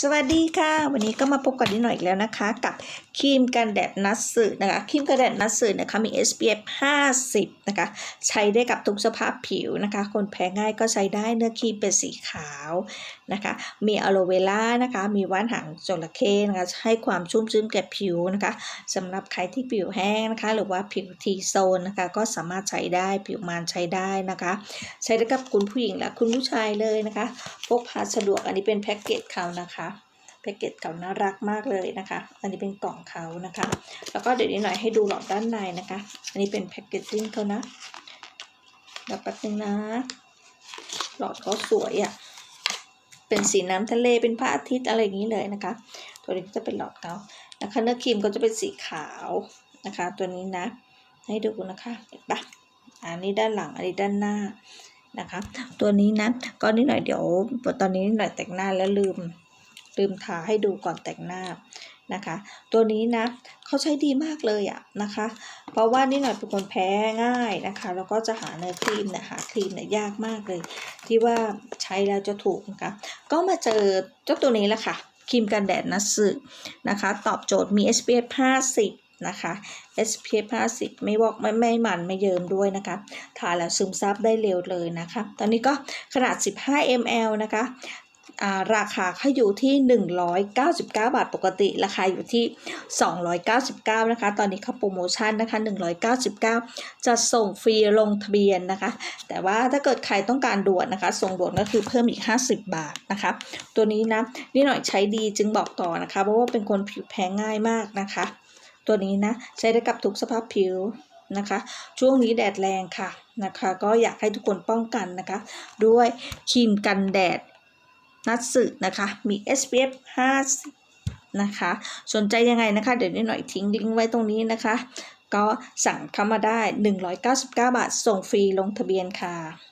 สวัสดีค่ะ วันนี้ก็มาพบกันนิหน่อยอีกแล้วนะคะ กับครีมกันแดดนัสสึนะคะครีมกันแดดนัสสึนะคะมี SPF 50 นะคะ ใช้ได้กับทุกสภาพผิวนะคะ คนแพ้ง่ายก็ใช้ได้เนื้อครีมเป็นสีขาวนะคะ มีอะโลเวล่านะคะ มีว่านหางจระเข้นะคะให้ความชุ่มชื้นแก่ผิวนะคะสำหรับใครที่ผิวแห้งนะคะ หรือว่าผิวทีโซนนะคะก็สามารถใช้ได้ผิวมันใช้ได้นะคะ ใช้ได้กับคุณผู้หญิงและคุณผู้ชายเลยนะคะพกพาสะดวกอันนี้เป็นแพ็กเกจเขานะคะ แพ็กเกจเขาน่ารักมากเลยนะคะ อันนี้เป็นกล่องเขานะคะ แล้วก็เดี๋ยวนี้หน่อยให้ดูหลอดด้านในนะคะ อันนี้เป็นแพ็กเกจจิ้งเขานะเดี๋ยวแป๊บนึงนะ หลอดเขาสวยอะ่ะ เป็นสีน้ำทะเลเป็นพระอาทิตย์อะไรอย่างนี้เลยนะคะ ตัวนี้ก็จะเป็นหลอดเขานะคะเนื้อครีมก็จะเป็นสีขาวนะคะ ตัวนี้นะ ให้ดูนะคะเห็นปะอันนี้ด้านหลังอันนี้ด้านหน้านะคะ ตัวนี้นะก็นิดหน่อยเดี๋ยวตอนนี้นิดหน่อยแต่งหน้าแล้วลืม ลืมทาให้ดูก่อนแต่งหน้านะคะ ตัวนี้นะเขาใช้ดีมากเลยอะนะคะ เพราะว่านี่หน่อยเป็นคนแพ้ง่ายนะคะ แล้วก็จะหาเนื้อครีมเนี่ยหาครีมเนี่ยยากมากเลย ที่ว่าใช้แล้วจะถูกนะคะ ก็มาเจอเจ้าตัวนี้แหละค่ะครีมกันแดดนัสสึนะคะ ตอบโจทย์มี SPF 50นะคะ SPF 50 ไม่วอกไม่ไม่มันไม่เยิมด้วยนะคะทาแล้วซึมซับได้เร็วเลยนะคะ ตอนนี้ก็ขนาด 15 ml นะคะ ราคาเขาอยู่ที่ 199 บาทปกติ ราคาอยู่ที่ 299 นะคะ ตอนนี้เขาโปรโมชั่นนะคะ 199 จะส่งฟรีลงทะเบียนนะคะ แต่ว่าถ้าเกิดใครต้องการด่วนนะคะ ส่งด่วนก็คือเพิ่มอีก 50 บาทนะคะ ตัวนี้นะนี่หน่อยใช้ดีจึงบอกต่อนะคะ เพราะว่าเป็นคนผิวแพ้ง่ายมากนะคะ ตัวนี้นะใช้ได้กับทุกสภาพผิวนะคะช่วงนี้แดดแรงค่ะนะคะ ก็อยากให้ทุกคนป้องกันนะคะ ด้วยครีมกันแดด นัดสึนะคะมี SPF 50นะคะสนใจยังไงนะคะ เดี๋ยวนิดหน่อยทิ้งลิงก์ไว้ตรงนี้นะคะ ก็สั่งเข้ามาได้ 199 บาท ส่งฟรีลงทะเบียนค่ะ